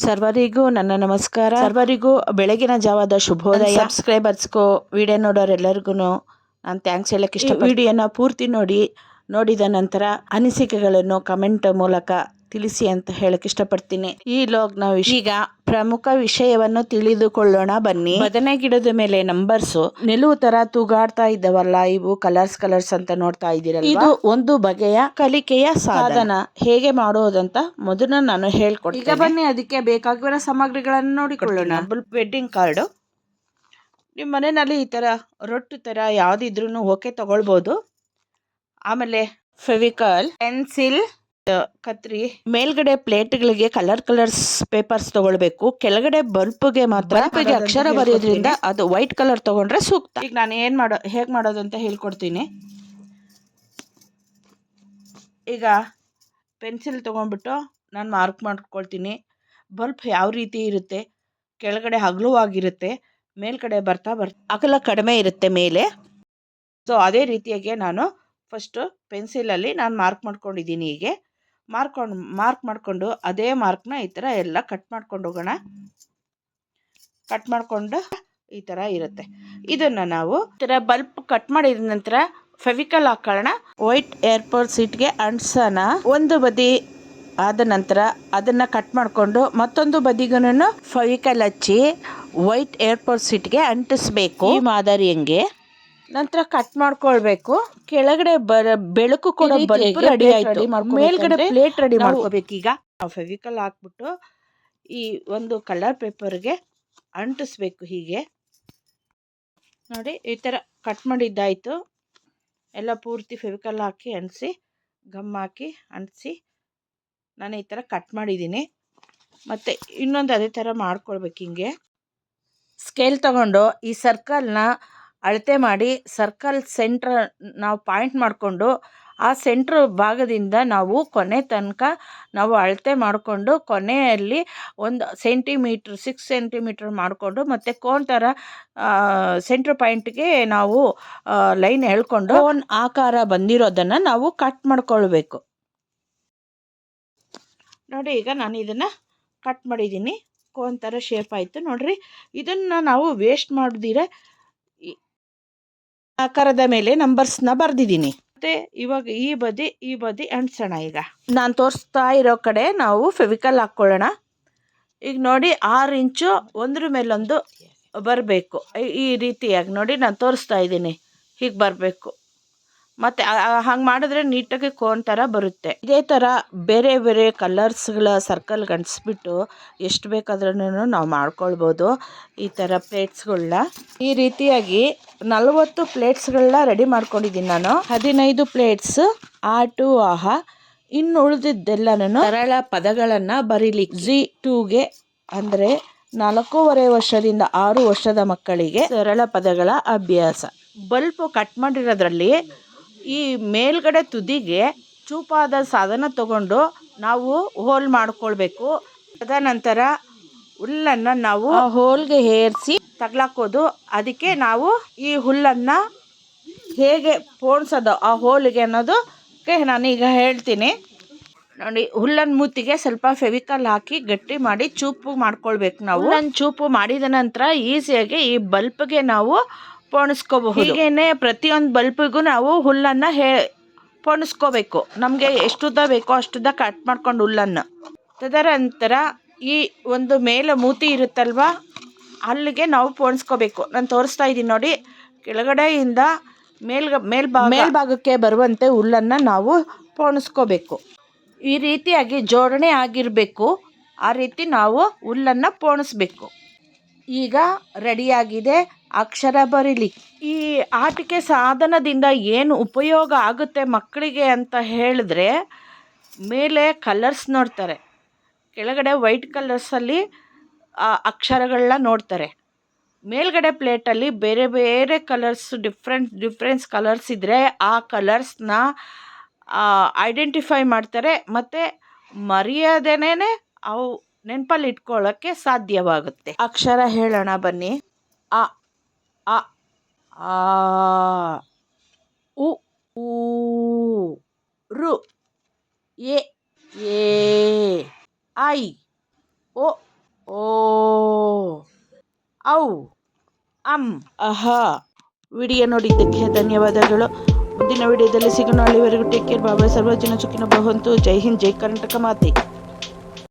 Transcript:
ಸರ್ವರಿಗೂ ನನ್ನ ನಮಸ್ಕಾರ. ಸರ್ವರಿಗೂ ಬೆಳಗಿನ ಜಾವದ ಶುಭೋದಯ. ಸಬ್ಸ್ಕ್ರೈಬರ್ಸ್ಗೂ ವಿಡಿಯೋ ನೋಡೋರೆಲ್ಲರಿಗೂ ನಾನು ಥ್ಯಾಂಕ್ಸ್ ಹೇಳಕ್ಕೆ ಇಷ್ಟ ವಿಡಿಯೋನ ಪೂರ್ತಿ ನೋಡಿ ನೋಡಿದ ನಂತರ ಅನಿಸಿಕೆಗಳನ್ನು ಕಮೆಂಟ್ ಮೂಲಕ ತಿಳಿಸಿ ಅಂತ ಹೇಳಕ್ ಇಷ್ಟಪಡ್ತೀನಿ. ಈ ಲಾಗ್ ನಾವು ಈಗ ಪ್ರಮುಖ ವಿಷಯವನ್ನು ತಿಳಿದುಕೊಳ್ಳೋಣ ಬನ್ನಿ. ಬದನೆ ಗಿಡದ ಮೇಲೆ ನಂಬರ್ಸು ನಿಲುವು ತರ ತೂಗಾಡ್ತಾ ಇದ್ದವಲ್ಲ ಇವು ಕಲರ್ಸ್ ಕಲರ್ಸ್ ಅಂತ ನೋಡ್ತಾ ಇದ್ದೀರಲ್ಲ ಇದು ಒಂದು ಬಗೆಯ ಕಲಿಕೆಯ ಸಾಧನ. ಹೇಗೆ ಮಾಡೋದಂತ ಮೊದಲು ನಾನು ಹೇಳ್ಕೊಡ್ತೀನಿ. ಈಗ ಬನ್ನಿ ಅದಕ್ಕೆ ಬೇಕಾಗಿರೋ ಸಾಮಗ್ರಿಗಳನ್ನು ನೋಡಿಕೊಳ್ಳೋಣ. ವೆಡ್ಡಿಂಗ್ ಕಾರ್ಡು ನಿಮ್ಮ ಮನೆಯಲ್ಲಿ ಈ ಥರ ರೊಟ್ಟು ಥರ ಯಾವುದಿದ್ರೂ ಓಕೆ ತಗೊಳ್ಬೋದು. ಆಮೇಲೆ ಫೆವಿಕಲ್ ಪೆನ್ಸಿಲ್ ಕತ್ರಿ. ಮೇಲ್ಗಡೆ ಪ್ಲೇಟ್ಗಳಿಗೆ ಕಲರ್ ಕಲರ್ಸ್ ಪೇಪರ್ಸ್ ತಗೊಳ್ಬೇಕು. ಕೆಳಗಡೆ ಬಲ್ಪ್ಗೆ ಮಾತ್ರ ಅಕ್ಷರ ಬರೆಯೋದ್ರಿಂದ ಅದು ವೈಟ್ ಕಲರ್ ತಗೊಂಡ್ರೆ ಸೂಕ್ತ. ಈಗ ನಾನು ಏನು ಮಾಡೋ ಹೇಗೆ ಮಾಡೋದು ಅಂತ ಹೇಳ್ಕೊಡ್ತೀನಿ. ಈಗ ಪೆನ್ಸಿಲ್ ತೊಗೊಂಡ್ಬಿಟ್ಟು ನಾನು ಮಾರ್ಕ್ ಮಾಡ್ಕೊಳ್ತೀನಿ. ಬಲ್ಪ್ ಯಾವ ರೀತಿ ಇರುತ್ತೆ ಕೆಳಗಡೆ ಹಗಲುವಾಗಿರುತ್ತೆ ಮೇಲ್ಗಡೆ ಬರ್ತಾ ಬರ್ತಾ ಅಗಲ ಕಡಿಮೆ ಇರುತ್ತೆ ಮೇಲೆ. ಸೊ ಅದೇ ರೀತಿಯಾಗಿ ನಾನು ಫಸ್ಟು ಪೆನ್ಸಿಲಲ್ಲಿ ನಾನು ಮಾರ್ಕ್ ಮಾಡ್ಕೊಂಡಿದ್ದೀನಿ ಹೀಗೆ. ಮಾರ್ಕೊಂಡು, ಮಾರ್ಕ್ ಮಾಡಿಕೊಂಡು ಅದೇ ಮಾರ್ಕ್ನ ಈ ಥರ ಎಲ್ಲ ಕಟ್ ಮಾಡ್ಕೊಂಡು ಹೋಗೋಣ. ಕಟ್ ಮಾಡಿಕೊಂಡು ಈ ಥರ ಇರುತ್ತೆ. ಇದನ್ನು ನಾವು ಈ ಥರ ಬಲ್ಪ್ ಕಟ್ ಮಾಡಿದ ನಂತರ ಫೆವಿಕಲ್ ಹಾಕೊಳ್ಳೋಣ ವೈಟ್ ಏರ್ಪೋರ್ಟ್ ಸೀಟ್ಗೆ ಅಂಟ್ಸೋಣ. ಒಂದು ಬದಿ ಆದ ನಂತರ ಅದನ್ನು ಕಟ್ ಮಾಡಿಕೊಂಡು ಮತ್ತೊಂದು ಬದಿಗೂ ಫೆವಿಕಲ್ ಹಚ್ಚಿ ವೈಟ್ ಏರ್ಪೋರ್ಟ್ ಸೀಟ್ಗೆ ಅಂಟಿಸ್ಬೇಕು. ಈ ಮಾದರಿ ಹಂಗೆ ನಂತರ ಕಟ್ ಮಾಡ್ಕೊಳ್ಬೇಕು. ಕೆಳಗಡೆ ಬರ ಬೆಳಕು ಕೂಡ ರೆಡಿ ಆಯ್ತು. ಮೇಲ್ಗಡೆ ಪ್ಲೇಟ್ ರೆಡಿ ಮಾಡ್ಕೋಬೇಕು ಈಗ. ಫೆವಿಕಲ್ ಹಾಕ್ಬಿಟ್ಟು ಈ ಒಂದು ಕಲರ್ ಪೇಪರ್ಗೆ ಅಂಟಿಸ್ಬೇಕು ಹೀಗೆ. ನೋಡಿ ಈ ಥರ ಕಟ್ ಮಾಡಿದ್ದಾಯಿತು. ಎಲ್ಲ ಪೂರ್ತಿ ಫೆವಿಕಲ್ ಹಾಕಿ ಅಂಟಿಸಿ ಗಮ್ ಹಾಕಿ ಅಂಟಿಸಿ ನಾನು ಈ ಥರ ಕಟ್ ಮಾಡಿದ್ದೀನಿ. ಮತ್ತು ಇನ್ನೊಂದು ಅದೇ ಥರ ಮಾಡ್ಕೊಳ್ಬೇಕು ಹಿಂಗೆ. ಸ್ಕೇಲ್ ತಗೊಂಡು ಈ ಸರ್ಕಲ್ನ ಅಳತೆ ಮಾಡಿ ಸರ್ಕಲ್ ಸೆಂಟ್ರ್ ನಾವು ಪಾಯಿಂಟ್ ಮಾಡಿಕೊಂಡು ಆ ಸೆಂಟ್ರ್ ಭಾಗದಿಂದ ನಾವು ಕೊನೆ ತನಕ ನಾವು ಅಳತೆ ಮಾಡಿಕೊಂಡು ಕೊನೆಯಲ್ಲಿ ಒಂದು ಸೆಂಟಿಮೀಟ್ರ್, ಸಿಕ್ಸ್ ಸೆಂಟಿಮೀಟ್ರ್ ಮಾಡಿಕೊಂಡು ಮತ್ತು ಕೋನ್ ಥರ ಸೆಂಟ್ರ್ ಪಾಯಿಂಟ್ಗೆ ನಾವು ಲೈನ್ ಎಳ್ಕೊಂಡು ಕೋನ್ ಆಕಾರ ಬಂದಿರೋದನ್ನು ನಾವು ಕಟ್ ಮಾಡ್ಕೊಳ್ಬೇಕು. ನೋಡಿ ಈಗ ನಾನು ಇದನ್ನು ಕಟ್ ಮಾಡಿದ್ದೀನಿ. ಕೋನ್ ಥರ ಶೇಪ್ ಆಯಿತು. ನೋಡಿರಿ, ಇದನ್ನು ನಾವು ವೇಸ್ಟ್ ಮಾಡಿದಿರ ಆಕಾರದ ಮೇಲೆ ನಂಬರ್ಸ್ನ ಬರೆದಿದ್ದೀನಿ. ಮತ್ತೆ ಇವಾಗ ಈ ಬದಿ ಈ ಬದಿ ಅಂಟಿಸೋಣ ಈಗ. ನಾನು ತೋರಿಸ್ತಾ ಇರೋ ಕಡೆ ನಾವು ಫೆವಿಕಲ್ ಹಾಕ್ಕೊಳ್ಳೋಣ. ಈಗ ನೋಡಿ ಆರು ಇಂಚು ಒಂದ್ರ ಮೇಲೊಂದು ಬರಬೇಕು. ಈ ರೀತಿಯಾಗಿ ನೋಡಿ ನಾನು ತೋರಿಸ್ತಾ ಇದ್ದೀನಿ. ಹೀಗೆ ಬರಬೇಕು. ಮತ್ತು ಹಂಗೆ ಮಾಡಿದ್ರೆ ನೀಟಾಗಿ ಕೋನ್ ಥರ ಬರುತ್ತೆ. ಇದೇ ಥರ ಬೇರೆ ಬೇರೆ ಕಲರ್ಸ್ಗಳ ಸರ್ಕಲ್ ಗಂಟಿಸ್ಬಿಟ್ಟು ಎಷ್ಟು ಬೇಕಾದ್ರೂ ನಾವು ಮಾಡ್ಕೊಳ್ಬೋದು ಈ ಥರ ಪ್ಲೇಟ್ಸ್ಗಳನ್ನ ಈ ರೀತಿಯಾಗಿ ನಲವತ್ತು ಪ್ಲೇಟ್ಸ್ಗಳನ್ನ ರೆಡಿ ಮಾಡ್ಕೊಂಡಿದ್ದೀನಿ ನಾನು. ಹದಿನೈದು ಪ್ಲೇಟ್ಸ್ ಆಟು ಆಹ. ಇನ್ನು ಉಳಿದಿದ್ದೆಲ್ಲನೂ ಸರಳ ಪದಗಳನ್ನು ಬರೀಲಿ ಜಿ ಟೂಗೆ ಅಂದರೆ ನಾಲ್ಕೂವರೆ ವರ್ಷದಿಂದ ಆರು ವರ್ಷದ ಮಕ್ಕಳಿಗೆ ಸರಳ ಪದಗಳ ಅಭ್ಯಾಸ. ಬಲ್ಪ್ ಕಟ್ ಮಾಡಿರೋದ್ರಲ್ಲಿ ಈ ಮೇಲ್ಗಡೆ ತುದಿಗೆ ಚೂಪಾದ ಸಾಧನ ತಗೊಂಡು ನಾವು ಹೋಲ್ ಮಾಡ್ಕೊಳ್ಬೇಕು. ತದನಂತರ ಹುಲ್ಲನ್ನು ನಾವು ಹೋಲ್ಗೆ ಏರಿಸಿ ತಗ್ಲಾಕೋದು ಅದಕ್ಕೆ ನಾವು ಈ ಹುಲ್ಲನ್ನು ಹೇಗೆ ಪೋಣಿಸೋದು ಆ ಹೋಲಿಗೆ ಅನ್ನೋದಕ್ಕೆ ನಾನೀಗ ಹೇಳ್ತೀನಿ. ನೋಡಿ ಹುಲ್ಲನ್ ಮೂತಿಗೆ ಸ್ವಲ್ಪ ಫೆವಿಕಲ್ ಹಾಕಿ ಗಟ್ಟಿ ಮಾಡಿ ಚೂಪು ಮಾಡ್ಕೊಳ್ಬೇಕು ನಾವು. ಹುಲ್ಲನ್ನು ಚೂಪು ಮಾಡಿದ ನಂತರ ಈಸಿಯಾಗಿ ಈ ಬಲ್ಪ್ಗೆ ನಾವು ಪೋಣಿಸ್ಕೋಬಹುದು. ಹೀಗೇನೆ ಪ್ರತಿಯೊಂದು ಬಲ್ಪಿಗೂ ನಾವು ಹುಲ್ಲನ್ನು ಹೇ ಪೋಣಿಸ್ಕೋಬೇಕು. ನಮಗೆ ಎಷ್ಟುದ್ದ ಬೇಕೋ ಅಷ್ಟುದ್ದ ಕಟ್ ಮಾಡ್ಕೊಂಡು ಹುಲ್ಲನ್ನು. ತದನಂತರ ಈ ಒಂದು ಮೇಲೆ ಮೂತಿ ಇರುತ್ತಲ್ವ ಅಲ್ಲಿಗೆ ನಾವು ಪೋಣಿಸ್ಕೋಬೇಕು. ನಾನು ತೋರಿಸ್ತಾ ಇದ್ದೀನಿ ನೋಡಿ ಕೆಳಗಡೆಯಿಂದ ಮೇಲ್ಗ ಮೇಲ್ಭಾಗ ಮೇಲ್ಭಾಗಕ್ಕೆ ಬರುವಂತೆ ಹುಲ್ಲನ್ನು ನಾವು ಪೋಣಿಸ್ಕೋಬೇಕು. ಈ ರೀತಿಯಾಗಿ ಜೋಡಣೆ ಆಗಿರಬೇಕು. ಆ ರೀತಿ ನಾವು ಹುಲ್ಲನ್ನು ಪೋಣಿಸ್ಬೇಕು. ಈಗ ರೆಡಿಯಾಗಿದೆ ಅಕ್ಷರ ಬರೀಲಿ. ಈ ಆಟಿಕೆ ಸಾಧನದಿಂದ ಏನು ಉಪಯೋಗ ಆಗುತ್ತೆ ಮಕ್ಕಳಿಗೆ ಅಂತ ಹೇಳಿದ್ರೆ, ಮೇಲೆ ಕಲರ್ಸ್ ನೋಡ್ತಾರೆ. ಕೆಳಗಡೆ ವೈಟ್ ಕಲರ್ಸಲ್ಲಿ ಅಕ್ಷರಗಳನ್ನ ನೋಡ್ತಾರೆ. ಮೇಲ್ಗಡೆ ಪ್ಲೇಟಲ್ಲಿ ಬೇರೆ ಬೇರೆ ಕಲರ್ಸ್ ಡಿಫ್ರೆಂಟ್ ಡಿಫ್ರೆನ್ಸ್ ಕಲರ್ಸ್ ಇದ್ದರೆ ಆ ಕಲರ್ಸ್ನ ಐಡೆಂಟಿಫೈ ಮಾಡ್ತಾರೆ. ಮತ್ತು ಮರೆಯದೇನೆ ಅವು ನೆನಪಲ್ಲಿ ಇಟ್ಕೊಳ್ಳೋಕ್ಕೆ ಸಾಧ್ಯವಾಗುತ್ತೆ. ಅಕ್ಷರ ಹೇಳೋಣ ಬನ್ನಿ. ಅ ಅ ಆ ಉ ಊ ರು ಎ ಏ ಐ ಓ ಓ ಔ ಅಂ ಅಹ ವಿಡಿಯೋ ನೋಡಿದ್ದಕ್ಕೆ ಧನ್ಯವಾದಗಳು. ಮುಂದಿನ ವಿಡಿಯೋದಲ್ಲಿ ಸಿಗೋಣ. ಅಲ್ಲಿವರೆಗೂ ಟೇಕ್ ಕೇರ್ ಬಾಬಾ. ಸರ್ವಜನ ಚುಕ್ಕಿನ ಭವಂತು. ಜೈ ಹಿಂದ್ ಜೈ ಕರ್ನಾಟಕ ಮಾತೆ.